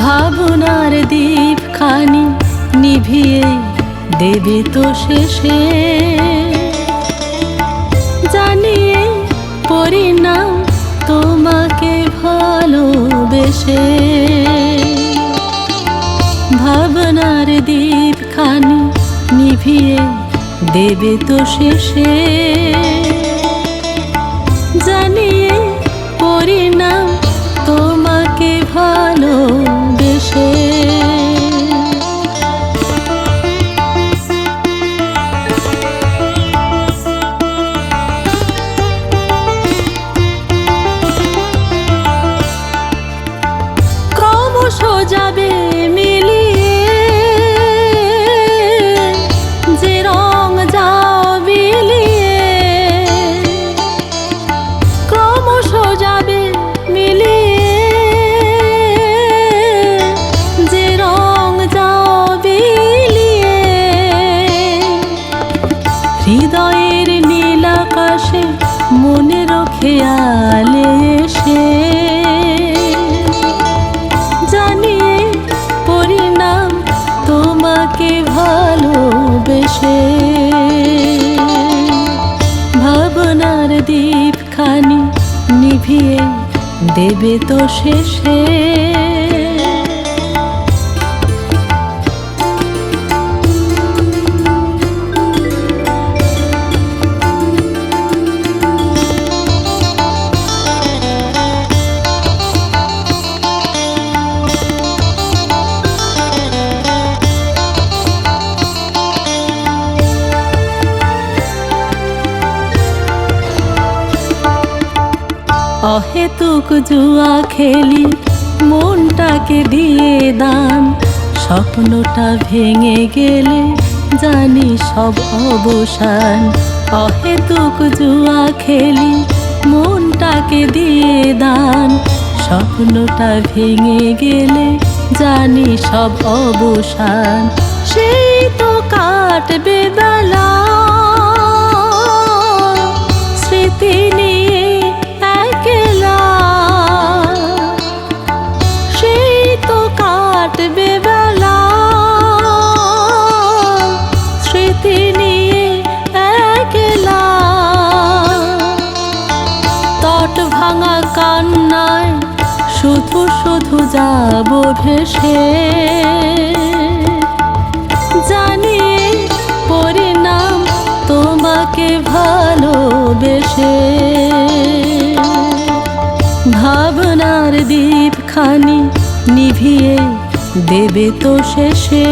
ভাবনার দীপ খানি নিভিয়ে দেবে তো শেষে। জানিয়ে পরিণাম তোমাকে ভালোবেসে। ভাবনার দীপ খানি নিভিয়ে দেবে তো শেষে। জানিয়ে পরিণাম তোমাকে ভালোবেসে। ভাবনার দীপখানি নিভিয়ে দেবে তো শেষে। অহেতুক জুয়া খেলি, মনটাকে দিয়ে দান। স্বপ্নটা ভেঙে গেলে জানি সব অবসান। অহেতুক জুয়া খেলি, মনটাকে দিয়ে দান। স্বপ্নটা ভেঙে গেলে জানি সব অবসান। যাব ভেসে জানি পরিণাম তোমাকে ভালোবেসে। ভাবনার দ্বীপখানি নিভিয়ে দেবে তো শেষে।